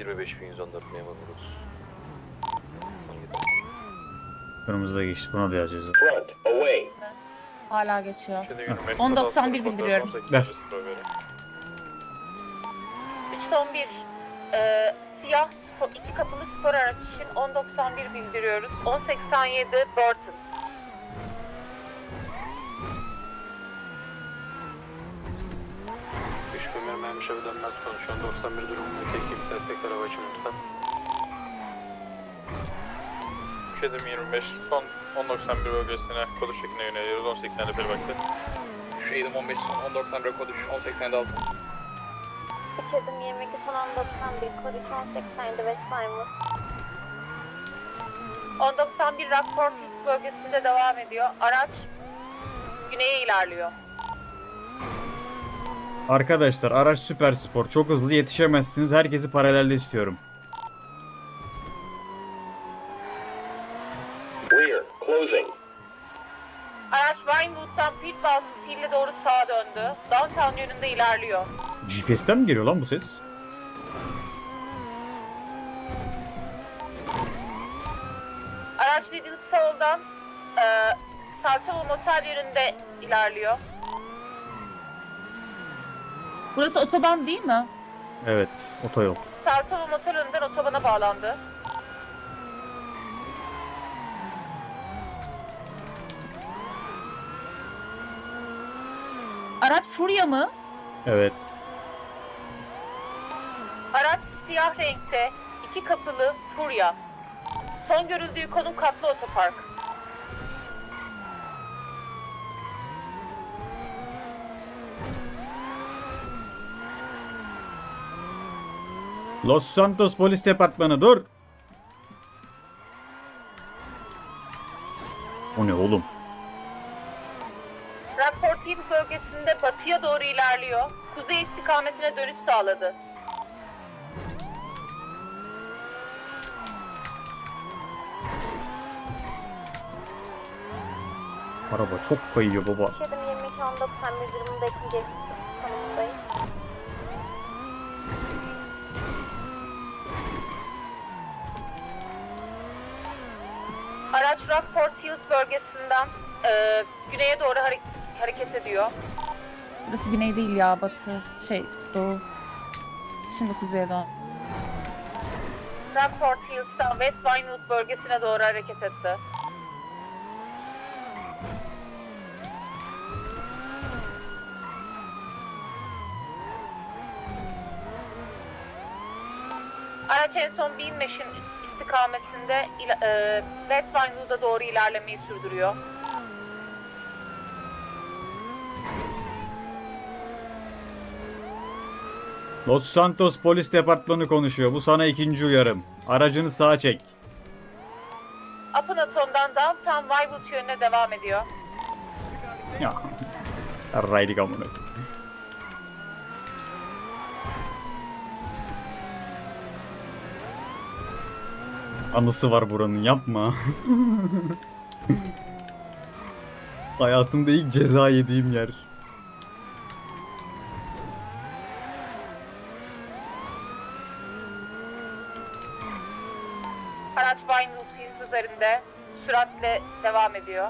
25114 memuruz. Kırmızıda geçti. Buna da yazacağız. Front, away. Hala geçiyor. 1091 bildiriyorum. Ver. 311 e, siyah iki kapılı spor araç için 1091 bildiriyoruz. 1087 Burton. Üç Mehmet Şabi Dönmez konuşuyor. 91 durumundaki ekip destekler hava için lütfen. 25 son 1091 bölgesine kodu şekline yöneliyoruz. 1080'de bir vakti. Şu eğilim 15 son 1091 kod 3 1086. Geçirdim 22 son 91 kod 3 1087 West Vinewood. 1091 Rockport bölgesinde devam ediyor. Araç güneye ilerliyor. Arkadaşlar araç süper spor. Çok hızlı yetişemezsiniz. Herkesi paralelde istiyorum. Rear, closing. Araç Vinewood'dan pit vasıtasıyla doğru sağa döndü. Downtown yönünde ilerliyor. GPS'ten mi geliyor lan bu ses? Araç Lidl soldan e, Sartavo Motel yönünde ilerliyor. Burası otoban değil mi? Evet. Otoyol. Sartavo Motel önünden otobana bağlandı. Araç Furya mı? Evet. Araç siyah renkte, iki kapılı Furya. Son görüldüğü konum katlı otopark. Los Santos Polis Departmanı dur. O ne oğlum? Hills bölgesinde batıya doğru ilerliyor. Kuzey istikametine dönüş sağladı. Araba çok kayıyor baba. Geçirdim 22 1091 durumunda ikinci Araç Rockport Hills bölgesinden e, güneye doğru hare- hareket ediyor. Burası güney değil ya batı. Şey doğu. Şimdi kuzeye doğru. Rockport Hills'tan West Vinewood bölgesine doğru hareket etti. Araç en son Beanmash'in istikametinde e, West Vinewood'a doğru ilerlemeyi sürdürüyor. Los Santos Polis Departmanı konuşuyor. Bu sana ikinci uyarım. Aracını sağa çek. Apanaton'dan Downtown Vinewood yönüne devam ediyor. Ya. Raydik amına. Anısı var buranın yapma. Hayatımda ilk ceza yediğim yer. Araç Hills üzerinde süratle devam ediyor.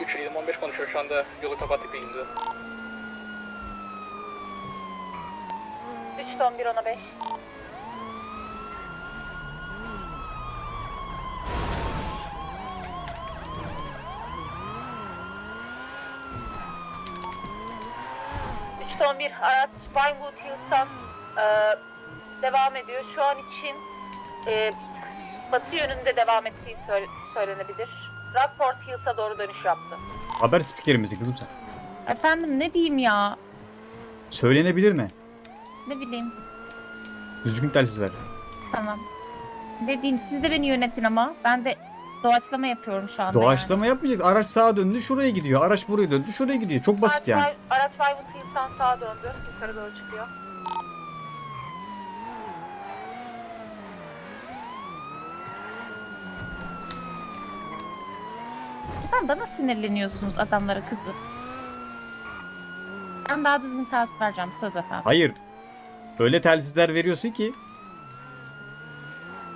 Üç eğilim 15 konuşuyor şu anda yolu kapattık eğimde. 3 ton 1 ona 5. Üç ton bir araç Vinewood Hills'tan e, devam ediyor. Şu an için e, batı yönünde devam ettiği söyle- söylenebilir. Rockport Hills'a doğru dönüş yaptı. Haber spikeri misin kızım sen? Efendim ne diyeyim ya? Söylenebilir ne? Ne bileyim. Düzgün telsiz ver. Tamam. Ne diyeyim siz de beni yönetin ama. Ben de doğaçlama yapıyorum şu anda. Doğaçlama yapmayacak. Araç sağa döndü şuraya gidiyor. Araç buraya döndü şuraya gidiyor. Çok basit yani. Araç, Vinewood Hills'tan sağa döndü. Yukarı doğru çıkıyor. Neden bana sinirleniyorsunuz adamlara kızıp? Ben daha düzgün tavsiye vereceğim söz efendim. Hayır. Öyle telsizler veriyorsun ki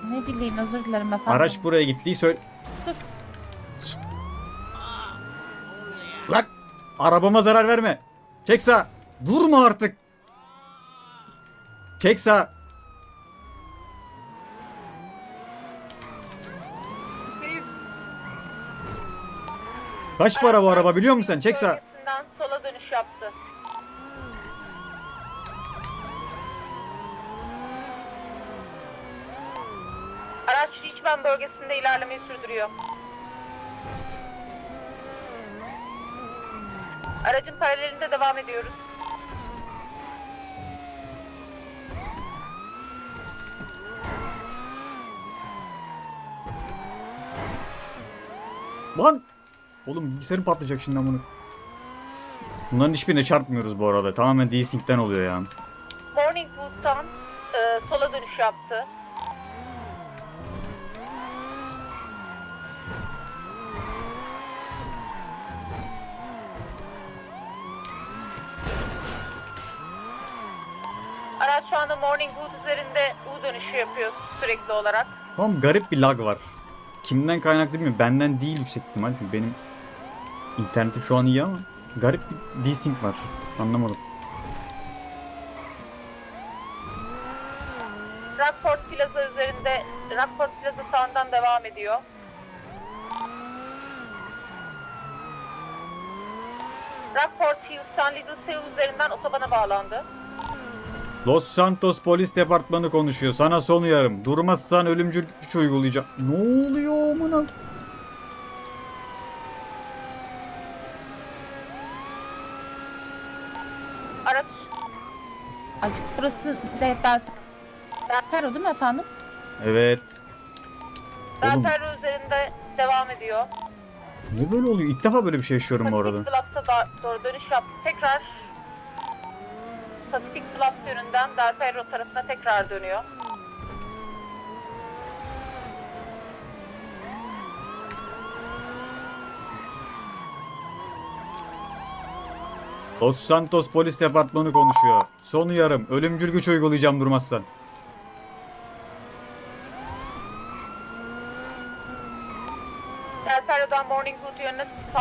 Ne bileyim özür dilerim efendim. araç buraya gittiği söyle... Dur. Lan! Arabama zarar verme. Çek sağ. Durma artık. Çek Kaç para bu araba biliyor musun sen? Çek sağ. Bölgesinden sola dönüş yaptı. Araç Richmond bölgesinde ilerlemeyi sürdürüyor. Aracın paralelinde devam ediyoruz. Lan! Oğlum bilgisayarım patlayacak şimdi bunu. Bunların hiçbirine çarpmıyoruz bu arada. Tamamen desync'ten oluyor ya. Morningwood'dan e, sola dönüş yaptı. Araç şu anda Morningwood üzerinde U dönüşü yapıyor sürekli olarak. Tamam garip bir lag var. Kimden kaynaklı bilmiyorum. Benden değil yüksek ihtimal. Çünkü benim internetim şu an iyi ama garip bir desync var. Anlamadım. Rockport Plaza üzerinde, Rockport Plaza sağından devam ediyor. Rockport Hills'tan Little Seoul üzerinden otobana bağlandı. Los Santos Polis Departmanı konuşuyor. Sana son uyarım. Durmazsan ölümcül güç uygulayacağım. Ne oluyor amına? Araç Ay, burası Delpero değil mi efendim? Evet. Oğlum üzerinde devam ediyor. ne böyle oluyor? İlk defa böyle bir şey yaşıyorum bu arada. Pacific Bluffs'a da- doğru dönüş yaptı. Tekrar Pacific Bluffs yönünden Delperro tarafına tekrar dönüyor. Los Santos Polis Departmanı konuşuyor. Son uyarım. Ölümcül güç uygulayacağım durmazsan.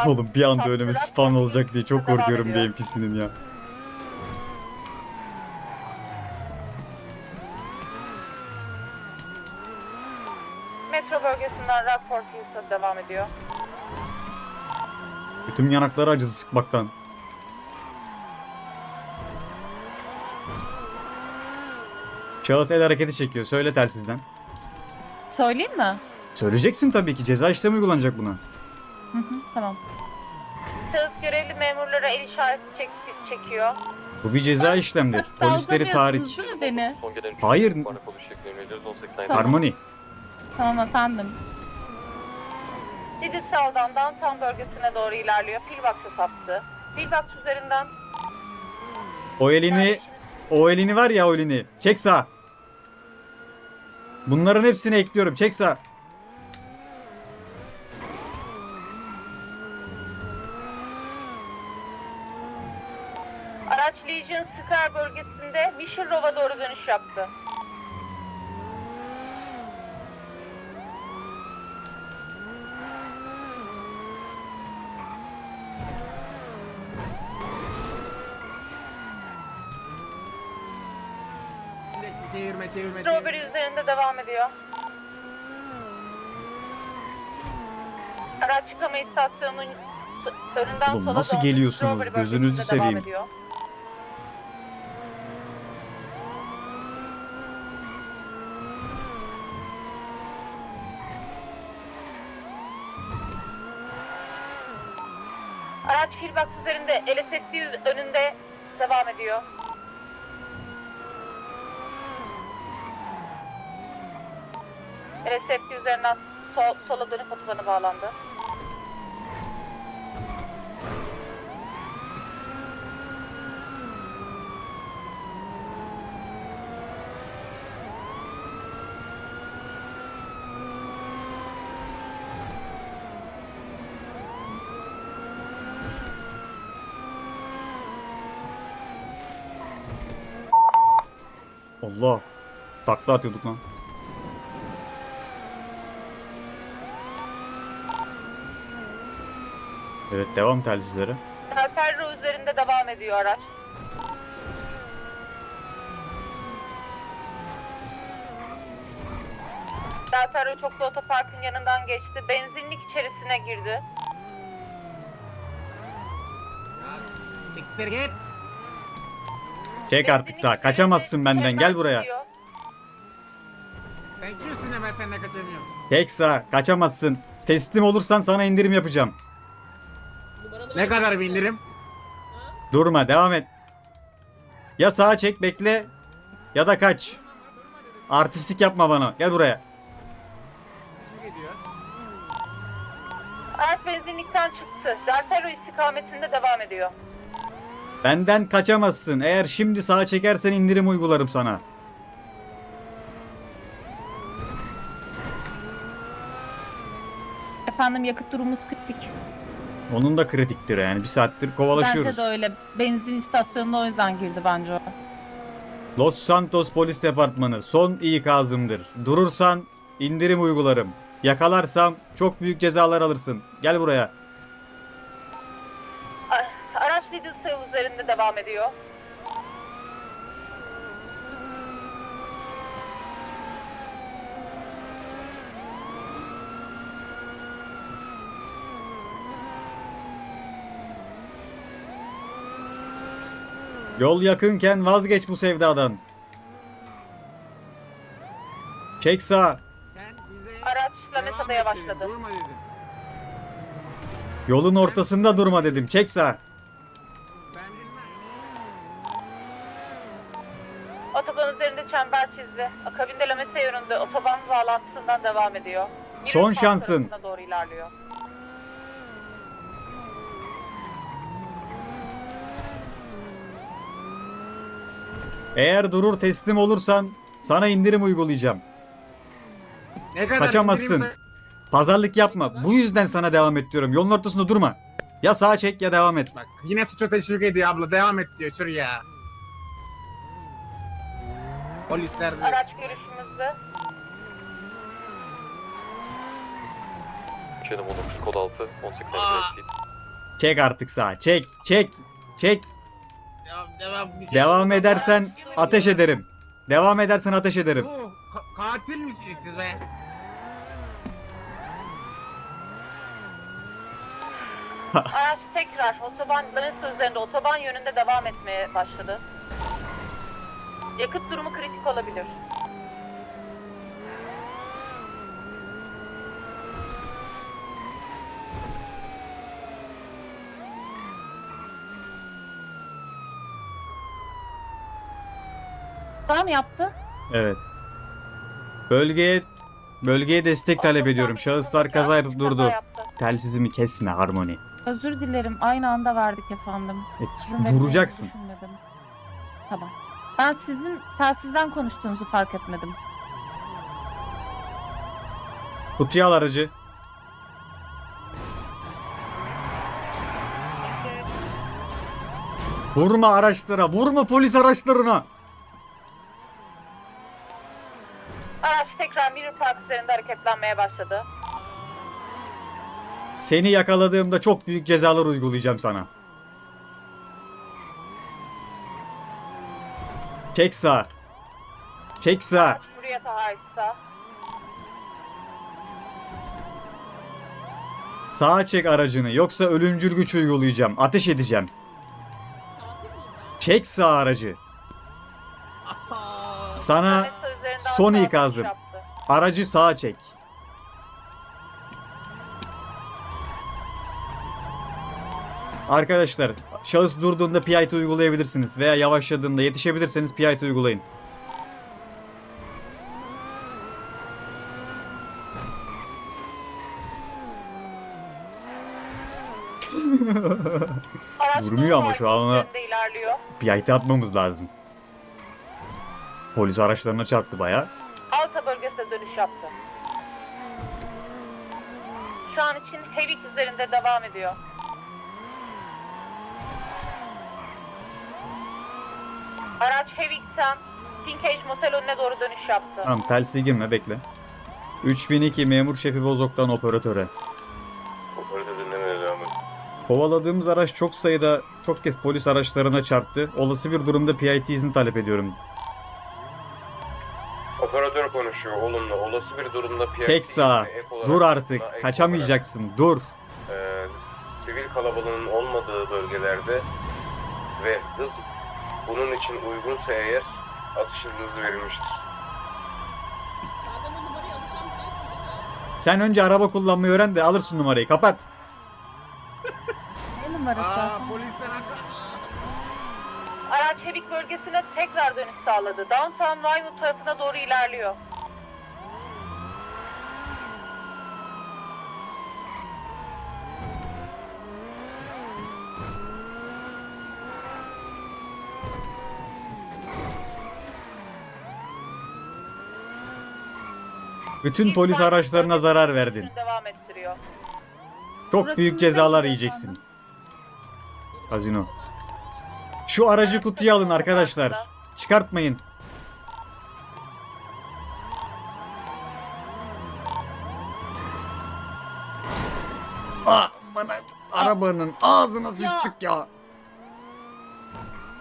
Oğlum bir anda önüme spam olacak diye çok korkuyorum ediyor. BMP'sinin ya. Metro bölgesinden Rockport Hills'a devam ediyor. Bütün yanakları acısı sıkmaktan. Şahıs el hareketi çekiyor. Söyle telsizden. Söyleyeyim mi? Söyleyeceksin tabii ki. Ceza işlemi uygulanacak buna. Hı hı, tamam. Şahıs görevli memurlara el işareti çek- çekiyor. Bu bir ceza işlemdir. Polisleri tahrik. Değil mi beni? Hayır. Bana konuş şeklinde yöneliyoruz 1087. Harmoni. Tamam efendim. Didit sağdan downtown bölgesine doğru ilerliyor. Pillbox'a saptı. Pillbox üzerinden O elini, o elini var ya o elini. Çek sağ. Bunların hepsini ekliyorum. Çek sağ. araç Legion Square bölgesinde Mission Rove'a doğru dönüş yaptı. Çevirme çevirme Strawberry üzerinde devam ediyor. Araç çıkama istasyonunun önünden Oğlum sola nasıl döndü. geliyorsunuz? Strawberry Gözünüzü bölgesinde devam seveyim. ediyor. Araç Filbox üzerinde LSFD önünde devam ediyor. Pres üzerinden sol, sola dönüp otobana bağlandı. Allah. Takla atıyorduk lan. Evet devam telsizlere. Ferro üzerinde devam ediyor araç. Ferro çoklu otoparkın yanından geçti. Benzinlik içerisine girdi. Siktir git. Çek artık sağ. Kaçamazsın benden. Gel buraya. Sen kimsin de ben seninle kaçamıyorum. Çek sağ. Kaçamazsın. Teslim olursan sana indirim yapacağım. Ne kadar bir indirim? Durma devam et. Ya sağa çek bekle ya da kaç. Artistik yapma bana. Gel buraya. Şu gidiyor. Araç benzinlikten çıktı. Ferro istikametinde devam ediyor. Benden kaçamazsın. Eğer şimdi sağa çekersen indirim uygularım sana. Efendim yakıt durumumuz kritik. Onun da kritiktir yani. Bir saattir kovalaşıyoruz. Bence de öyle. Benzin istasyonuna o yüzden girdi bence o. Los Santos Polis Departmanı son ikazımdır. Durursan indirim uygularım. Yakalarsam çok büyük cezalar alırsın. Gel buraya. A- Araç Lidl sayı üzerinde devam ediyor. Yol yakınken vazgeç bu sevdadan. Çek bize Araç Lamesa'da yavaşladı. Yolun ortasında durma dedim. Çek bilmem. Otoban üzerinde çember çizdi. Akabinde Lamesa yönünde otoban bağlantısından devam ediyor. Son şansın. doğru ilerliyor. Eğer durur teslim olursan sana indirim uygulayacağım. Ne kadar Kaçamazsın. indirim Pazarlık yapma. Bu yüzden sana devam et diyorum. Yolun ortasında durma. Ya sağa çek ya devam et. Bak yine suça teşvik ediyor abla. Devam et diyor. Sür ya. Polisler diyor. Araç görüşümüzde. Şedim 19 kod 6 18 Aa. Çek artık sağa. Çek, çek, çek. Devam, devam, bir şey Devam yok. edersen ateş ederim. Devam edersen ateş ederim. Bu ka- katil misiniz siz be? Araç tekrar otoban Lamesa üzerinde otoban yönünde devam etmeye başladı. Yakıt durumu kritik olabilir. Tamam yaptı. Evet. Bölgeye bölgeye destek talep ediyorum. Şahıslar kaza yapıp durdu. Yaptı. Telsizimi kesme harmoni. Özür dilerim. Aynı anda verdik efendim. E, Sizin duracaksın. düşünmedim. Tamam. Ben sizin telsizden konuştuğunuzu fark etmedim. Kutuya al aracı. Vurma araçlara, vurma polis araçlarına. Araç tekrar Mirror Park üzerinde hareketlenmeye başladı. Seni yakaladığımda çok büyük cezalar uygulayacağım sana. Çek sağ. Çek sağ. Araç Hürriyet Ahaysa. Sağa çek aracını yoksa ölümcül güç uygulayacağım. Ateş edeceğim. Çek sağ aracı. Sana son ikazım. yaptı. aracı sağa çek. Arkadaşlar şahıs durduğunda PIT uygulayabilirsiniz veya yavaşladığında yetişebilirseniz PIT uygulayın. Araç Durmuyor ama şu an ona-. PIT atmamız lazım. Polis araçlarına çarptı baya. Alta bölgesine dönüş yaptı. Şu an için Hevik üzerinde devam ediyor. Araç Hevik'ten Pinkage Motel önüne doğru dönüş yaptı. Tamam telsiz girme bekle. 3002 memur şefi Bozok'tan operatöre. Operatör dinlemeye devam et. Kovaladığımız araç çok sayıda çok kez polis araçlarına çarptı. Olası bir durumda PIT izni talep ediyorum. Operatör konuşuyor olumlu. Olası bir durumda ek olarak- Dur artık. Kaçamayacaksın. Dur. olarak, e, sivil kalabalığın olmadığı bölgelerde ve hız bunun için uygunsa eğer atış izni verilmiştir. Sen önce araba kullanmayı öğren de alırsın numarayı. Kapat. Ne numarası? Aa polisten Hebik bölgesine tekrar dönüş sağladı. Downtown Vinewood tarafına doğru ilerliyor. Bütün polis araçlarına zarar verdin. Devam ettiriyor. Çok Burası büyük cezalar yiyeceksin. Kazino. Şu aracı kutuya alın arkadaşlar. Çıkartmayın. Bana arabanın ağzına sıçtık ya.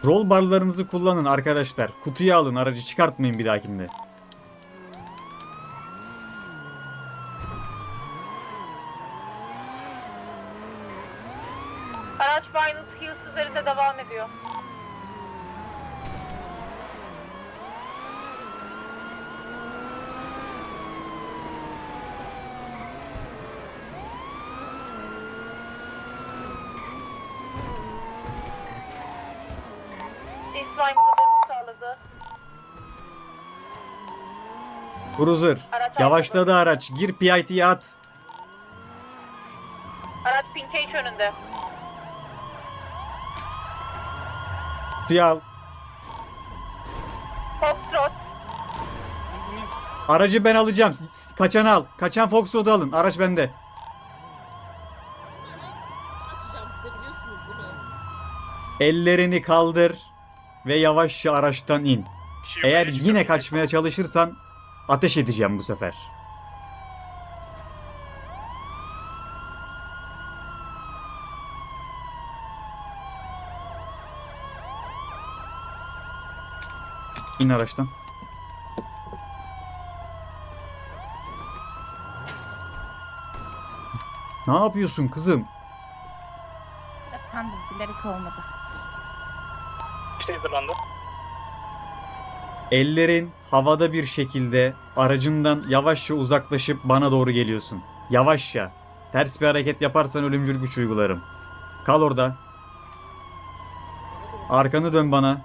Rol barlarınızı kullanın arkadaşlar. Kutuya alın aracı çıkartmayın bir dahakinde. Araç Vinewood Hills üzerinde devam ediyor. Vinewood'a dönüş sağladı. Cruiser. Araç Yavaşladı araç. Gir PIT'ye at. Araç Pinkage önünde. Kutuya al. Foxtrot. Aracı ben alacağım. Kaçanı al. Kaçan Foxtrot'u alın. Araç bende. Ellerini kaldır ve yavaşça araçtan in. Eğer yine kaçmaya çalışırsan ateş edeceğim bu sefer. İn araçtan. Ne yapıyorsun kızım? Efendim bilerek olmadı. Hazırlandı. Ellerin havada bir şekilde aracından yavaşça uzaklaşıp bana doğru geliyorsun. Yavaşça. Ters bir hareket yaparsan ölümcül güç uygularım. Kal orada. Arkanı dön bana.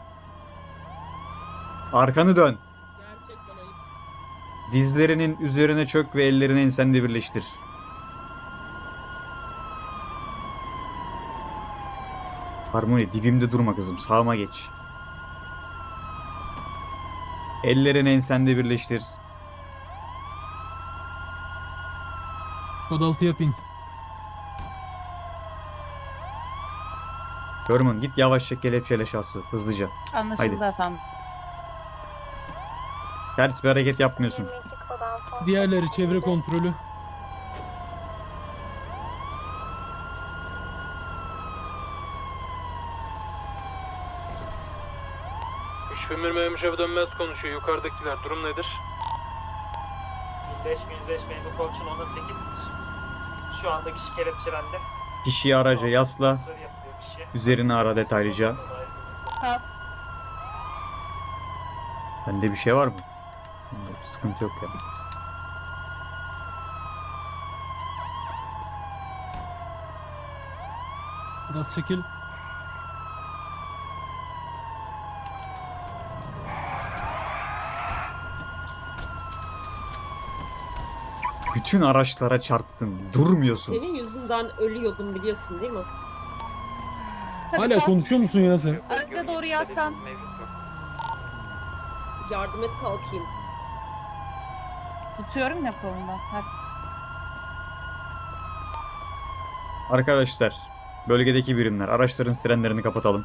Arkanı dön. Dizlerinin üzerine çök ve ellerini ensende birleştir. Harmoni dibimde durma kızım. Sağıma geç. Ellerini ensende birleştir. Kod 6 yapayım. Görmün git yavaşça kelepçele şahsı hızlıca. Anlaşıldı Haydi. efendim. Ters bir hareket yapmıyorsun. 22 kodan son. Diğerleri çevre kontrolü. Memur şefi dönmez konuşuyor. Yukarıdakiler durum nedir? 105 105 memur Korkçun 10'da 8. Şu anda kişi kelepçelendi. Kişiyi araca yasla. Üzerini ara detaylıca. Kalk. Bende bir şey var mı? Sıkıntı yok ya. Biraz çekil. Bütün araçlara çarptın. Durmuyorsun. Senin yüzünden ölüyordum biliyorsun değil mi? Hadi Hala kalk. konuşuyor musun ya sen? Arka doğru yaslan. Yardım et kalkayım. Tutuyorum ya kolundan. Hadi. Arkadaşlar, bölgedeki birimler araçların sirenlerini kapatalım.